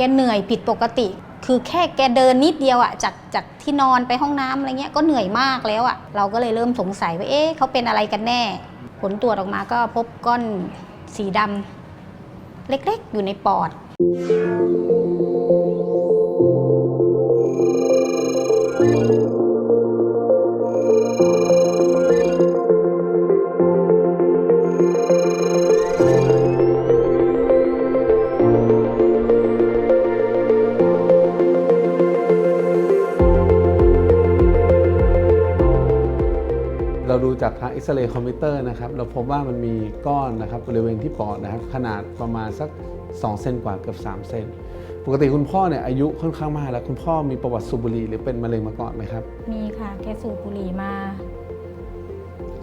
กเหนื่อยผิดปกติ คือแค่แกเดินนิดเดียวอะจากจากที่นอนไปห้องน้ำอะไรเงี้ยก็เหนื่อยมากแล้วอะเราก็เลยเริ่มสงสัยว่าเอ๊ะเขาเป็นอะไรกันแน่ ผลตรวจออกมาก็พบก้อนสีดำเล็กๆ อยู่ในปอด ดูจากทางเอ็กซเรย์คอมพิวเตอร์นะครับ เราพบว่ามันมีก้อนนะครับบริเวณที่ปอดนะครับ ขนาดประมาณสัก 2 เซนกว่าเกือบ 3 เซน ปกติคุณพ่อเนี่ยอายุค่อนข้างมากแล้ว คุณพ่อมีประวัติสูบบุหรี่หรือเป็นมะเร็งมาก่อนไหมครับ มีค่ะ แกสูบบุหรี่มา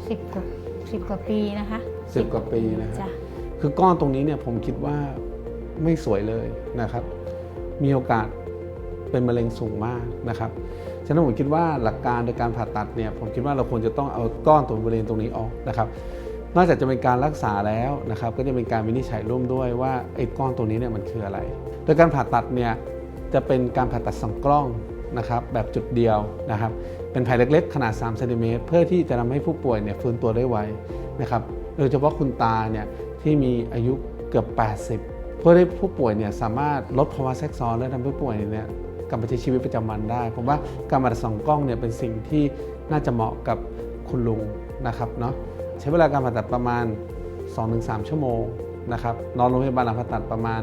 สิบกว่าสิบกว่าปีนะคะสิบกว่าปีนะครับจ้ะคือก้อนตรงนี้เนี่ยผมคิดว่าไม่สวยเลยนะครับ มีโอกาสเป็นมะเร็งสูงมากนะครับ ฉะนั้นผมคิดว่าหลักการในการผ่าตัดเนี่ยผมคิดว่าเราควรจะต้องเอาก้อนตรงบริเวณตรงนี้ออกนะครับนอกจากจะเป็นการรักษาแล้วนะครับก็จะเป็นการวินิจฉัยร่วมด้วยว่าไอ้ก้อนตรงนี้เนี่ยมันคืออะไร โดยการผ่าตัดเนี่ยจะเป็นการผ่าตัดสองกล้องนะครับแบบจุดเดียวนะครับเป็นแผลเล็กๆ ขนาด3เซนติเมตรเพื่อที่จะทำให้ผู้ป่วยเนี่ยฟื้นตัวได้ไวนะครับโดยเฉพาะคุณตาเนี่ยที่มีอายุเกือบ 80 เพื่อให้ผู้ป่วยเนี่ยสามารถลดภาวะแทรกซ้อนและทำให้ผู้ป่วยเนี่ย กลับมาใช้ชีวิตประจำวันได้ ผมว่าการผ่าตัดสองกล้องเนี่ยเป็นสิ่งที่น่าจะเหมาะกับคุณลุงนะครับเนาะใช้เวลาการผ่าตัดประมาณ 2-3 ชั่วโมงนะครับนอนโรงพยาบาลหลังผ่าตัดประมาณ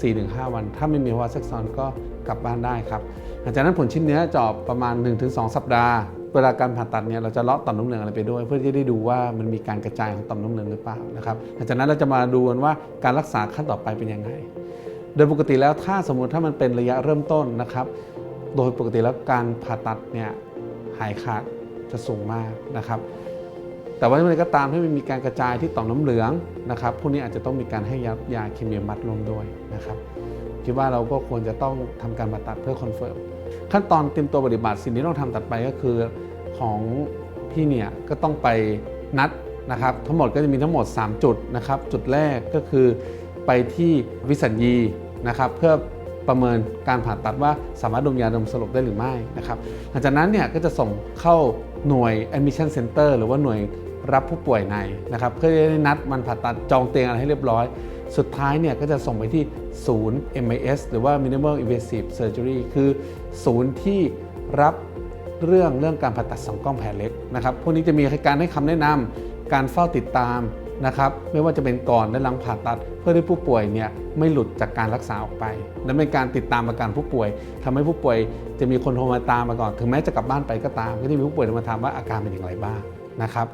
4-5 วัน ถ้าไม่มีภาวะแทรกซ้อนก็กลับบ้านได้ครับหลังจากนั้นผลชิ้นเนื้อจะออกประมาณ 1-2 สัปดาห์ เวลาการผ่าตัดเนี่ยเราจะเลาะต่อมน้ำเหลืองอะไรไปด้วย เพื่อที่จะได้ดูว่ามันมีการกระจายของต่อมน้ำเหลืองหรือเปล่านะครับหลังจากนั้นเราจะมาดูกันว่าการรักษาขั้นต่อไปเป็นยังไง โดยปกติแล้วถ้าสมมติถ้ามันเป็นระยะเริ่มต้นนะครับ โดยปกติแล้วการผ่าตัดเนี่ยหายขาดจะสูงมากนะครับ แต่ว่าเมื่อไรก็ตามที่มันมีการกระจายที่ต่อมน้ำเหลืองนะครับพวกนี้อาจจะต้องมีการให้ยายาเคมีบำบัดรวมด้วยนะครับคิดว่าเราก็ควรจะต้องทำการผ่าตัดเพื่อคอนเฟิร์มขั้นตอนเตรียมตัวปฏิบัติสิ่งที่ต้องทำตัดไปก็คือของพี่เนี่ยก็ต้องไปนัดนะครับทั้งหมดก็จะมีทั้งหมด 3 จุดนะครับ จุดแรกก็คือไปที่วิสัญญี นะครับเพื่อประเมินการผ่าตัดว่าสามารถดมยาดมสลบได้หรือไม่นะครับหลังจากนั้นเนี่ยก็จะส่งเข้าหน่วย admission center หรือว่าหน่วยรับผู้ป่วยในนะครับเพื่อจะได้นัดมันผ่าตัดจองเตียงอะไรให้เรียบร้อย สุดท้ายเนี่ยก็จะส่งไปที่ศูนย์ MIS หรือว่า minimal invasive surgery คือศูนย์ที่รับเรื่องเรื่องการผ่าตัดสองกล้องแผลเล็กนะครับพวกนี้จะมีการให้คำแนะนำการเฝ้าติดตาม นะครับไม่ว่าจะเป็นก่อนและหลังผ่าตัด เพื่อให้ผู้ป่วยเนี่ยไม่หลุดจากการรักษาออกไปและเป็นการติดตามอาการผู้ป่วยทำให้ผู้ป่วยจะมีคนโทรมาตามมาก่อน ถึงแม้จะกลับบ้านไปก็ตาม ก็จะมีผู้ป่วยโทรมาถามว่าอาการเป็นอย่างไรบ้างนะครับ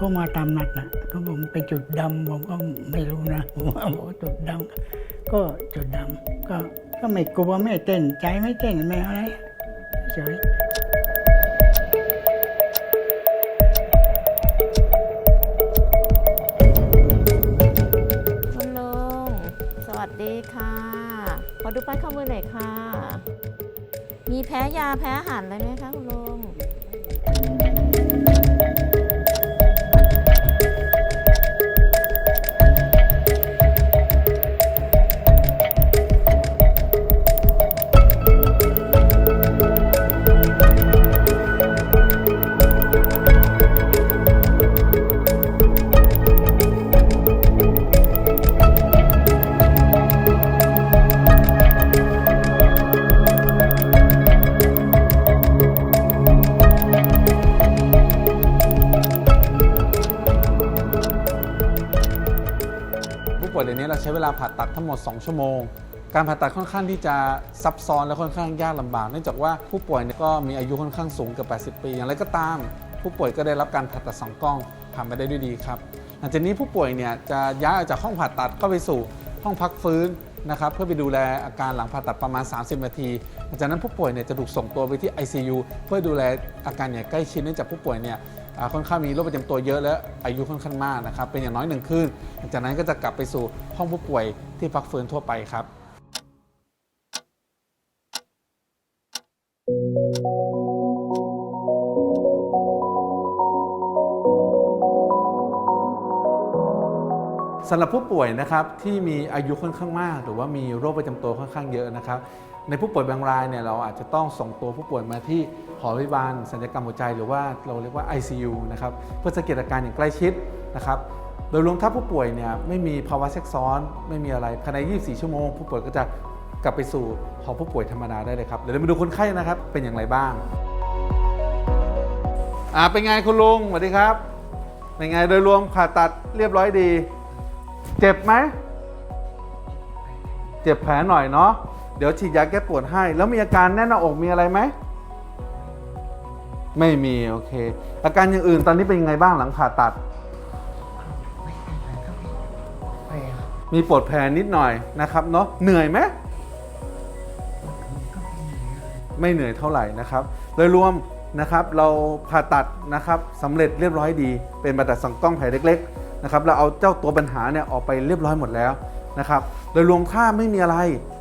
ก็มาตามนัดนะเขาบอกมันเป็นจุดดำผมก็ไม่รู้นะผมว่าบอกว่าจุดดำก็จุดดำก็ก็ไม่กลัวไม่เต้นใจไม่เต้นไม่อะไรเฉยคุณลุงสวัสดีค่ะ ขอดูป้ายข้อมือหน่อยค่ะ มีแพ้ยาแพ้อาหารอะไรไหมคะคุณลุง ใช้เวลาผ่าตัดทั้งหมด 2 ชั่วโมง การผ่าตัดค่อนข้างที่จะซับซ้อนและค่อนข้างยากลำบากเนื่องจากว่าผู้ป่วยก็มีอายุค่อนข้างสูงเกือบ80 ปี อย่างไรก็ตาม ผู้ป่วยก็ได้รับการผ่าตัดสองกล้องผ่านไปได้ด้วยดีครับหลังจากนี้ผู้ป่วยเนี่ยจะย้ายออกจากห้องผ่าตัดเข้าไปสู่ห้องพักฟื้นนะครับเพื่อไปดูแลอาการหลังผ่าตัดประมาณ 30 นาทีหลังจากนั้นผู้ป่วยเนี่ยจะถูกส่งตัวไปที่ ICU เพื่อดูแลอาการอย่างใกล้ชิดเนื่องจากผู้ป่วยเนี่ย ค่อนข้างมีโรคประจำตัวเยอะและอายุค่อนข้างมากนะครับเป็นอย่างน้อยหนึ่งคืนหลังจากนั้นก็จะกลับไปสู่ห้องผู้ป่วยที่พักฟื้นทั่วไปครับ Thank you. สำหรับผู้ป่วยนะครับที่มีอายุค่อนข้างมาก หรือว่ามีโรคประจำตัวค่อนข้างเยอะนะครับ ในผู้ป่วยบางรายเนี่ยเราอาจจะต้องส่งตัวผู้ป่วยมาที่หอพยาบาลศัลยกรรมหัวใจ หรือว่าเราเรียกว่า ICU นะครับเพื่อสังเกตอาการอย่างใกล้ชิดนะครับโดยรวมถ้าผู้ป่วยเนี่ยไม่มีภาวะแทรกซ้อน ไม่มีอะไรภายใน 24 ชั่วโมง ผู้ป่วยก็จะกลับไปสู่หอผู้ป่วยธรรมดาได้เลยครับเดี๋ยวเรามาดูคนไข้นะครับเป็นอย่างไรบ้างอ่าเป็นไงคุณลุงสวัสดีครับเป็นไงโดยรวมผ่าตัดเรียบร้อยดี เจ็บไหม เจ็บแผลหน่อยเนาะ เดี๋ยวฉีดยาแก้ปวดให้ แล้วมีอาการแน่นหน้าอกมีอะไรไหม ไม่มี โอเค อาการอย่างอื่นตอนนี้เป็นยังไงบ้างหลังผ่าตัด มีปวดแผลนิดหน่อยนะครับเนาะ เหนื่อยไหม ไม่เหนื่อยเท่าไหร่นะครับ โดยรวมนะครับเราผ่าตัดนะครับสำเร็จเรียบร้อยดี เป็นผ่าตัดสองกล้องแผลเล็ก ๆ นะครับเราเอาเจ้าตัวปัญหาเนี่ยออกไปเรียบร้อยหมดแล้วนะครับโดยรวมค่าไม่มีอะไร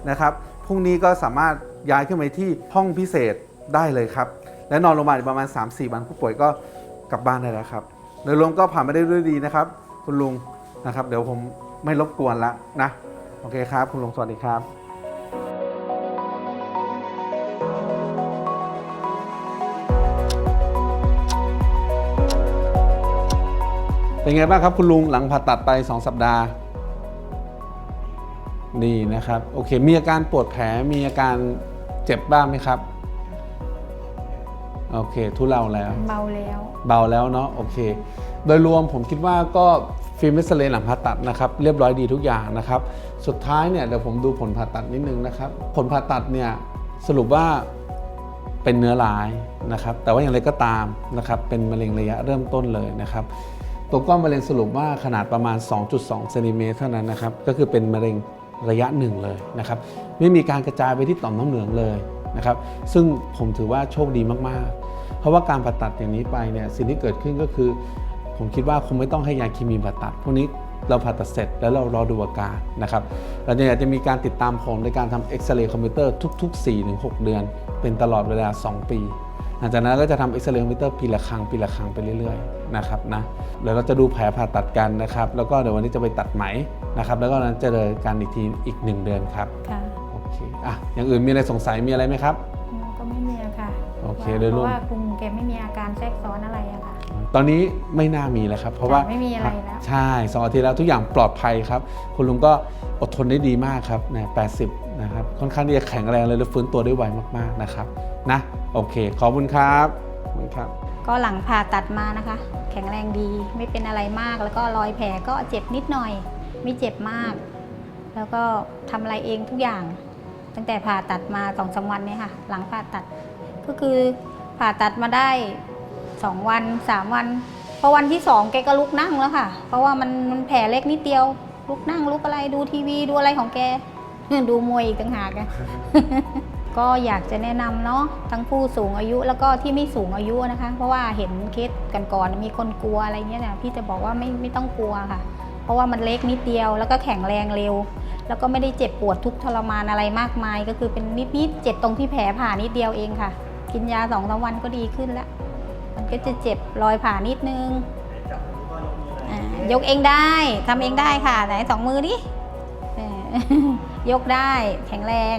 นะครับพรุ่งนี้ก็สามารถย้ายขึ้นไปที่ห้องพิเศษได้เลยครับ และนอนโรงพยาบาลประมาณ 3-4 วันผู้ป่วยก็กลับบ้านได้แล้วครับโดยรวมก็ผ่านไปได้ด้วยดีนะครับ คุณลุงนะครับ เดี๋ยวผมไม่รบกวนละนะ โอเคครับ คุณลุงสวัสดีครับ เป็นไงบ้างครับคุณลุงหลังผ่าตัดไป 2 สัปดาห์ นี่นะครับ โอเค มีอาการปวดแผลมีอาการเจ็บบ้างไหมครับ โอเคทุเลาแล้ว เบาแล้ว เบาแล้วเนาะโอเค โดยรวมผมคิดว่าก็ฟิล์มเอ็กซเรย์หลังผ่าตัดนะครับเรียบร้อยดีทุกอย่างนะครับ สุดท้ายเนี่ยเดี๋ยวผมดูผลผ่าตัดนิดนึงนะครับ ผลผ่าตัดเนี่ยสรุปว่าเป็นเนื้อร้ายนะครับ แต่ว่าอย่างไรก็ตามนะครับ เป็นมะเร็งระยะเริ่มต้นเลยนะครับ ตัวก้อนมะเร็งสรุปว่าขนาดประมาณ 2.2เซนติเมตรเท่านั้นนะครับ ก็คือเป็นมะเร็งระยะหนึ่งเลยนะครับ ไม่มีการกระจายไปที่ต่อมน้ำเหลืองเลยนะครับ ซึ่งผมถือว่าโชคดีมากๆ เพราะว่าการผ่าตัดอย่างนี้ไปเนี่ยสิ่งที่เกิดขึ้นก็คือ ผมคิดว่าคงไม่ต้องให้ยาเคมีผ่าตัดพวกนี้เราผ่าตัดเสร็จแล้วเรารอดูอาการนะครับเราเนี่ยจะมีการติดตามผลในการทำเอ็กซเรย์คอมพิวเตอร์ทุก ๆ 4-6 เดือน เป็นตลอดเวลา 2 ปี หลังจากนั้นก็จะทำเอ็กซเรย์คอมพิวเตอร์ปีละครั้งปีละครั้งไปเรื่อยๆนะครับนะเดี๋ยวเราจะดูแผลผ่าตัดกันนะครับแล้วก็เดี๋ยววันนี้จะไปตัดไหมนะครับแล้วก็นั้นจะเจอกันอีกทีอีก 1 เดือนครับค่ะโอเคอะอย่างอื่นมีอะไรสงสัยมีอะไรไหมครับ ก็ไม่มีอะค่ะโอเคว่าโดยรวมเพราะว่าคุณแกไม่มีอาการแทรกซ้อนอะไรอะค่ะ ตอนนี้ไม่น่ามีแล้วครับ เพราะว่าไม่มีอะไรแล้วใช่สองอาทิตย์แล้วทุกอย่างปลอดภัยครับ คุณลุงก็อดทนได้ดีมากครับนะ80นะครับค่อนข้างที่จะแข็งแรงเลยและฟื้นตัวได้ไวมากๆนะครับนะโอเค ขอบคุณครับขอบคุณครับ ก็หลังผ่าตัดมานะคะ แข็งแรงดีไม่เป็นอะไรมาก แล้วก็รอยแผลก็เจ็บนิดหน่อย ไม่เจ็บมาก แล้วก็ทำอะไรเองทุกอย่าง ตั้งแต่ผ่าตัดมาสองสามวันเนี่ยค่ะ หลังผ่าตัดก็คือผ่าตัดมาได้ สองวันสามวันพอวันที่สองแกก็ลุกนั่งแล้วค่ะ เพราะว่ามันมันแผลเล็กนิดเดียว ลุกนั่งลุกอะไรดูทีวีดูอะไรของแกดูมวยอีกต่างหากก็อยากจะแนะนำเนาะทั้งผู้สูงอายุแล้วก็ที่ไม่สูงอายุนะคะ เพราะว่าเห็นเคสกันก่อนมีคนกลัวอะไรเงี้ยนะพี่จะบอกว่าไม่ไม่ต้องกลัวค่ะ เพราะว่ามันเล็กนิดเดียวแล้วก็แข็งแรงเร็ว แล้วก็ไม่ได้เจ็บปวดทุกทรมานอะไรมากมาย ก็คือเป็นนิดๆเจ็บตรงที่แผลผ่านิดเดียวเองค่ะ กินยาสองสามวันก็ดีขึ้นแล้ว มันก็จะเจ็บรอยผ่านิดนึงอ่ายกเองได้ทำเองได้ค่ะ ไหนสองมือดิเออยกได้แข็งแรง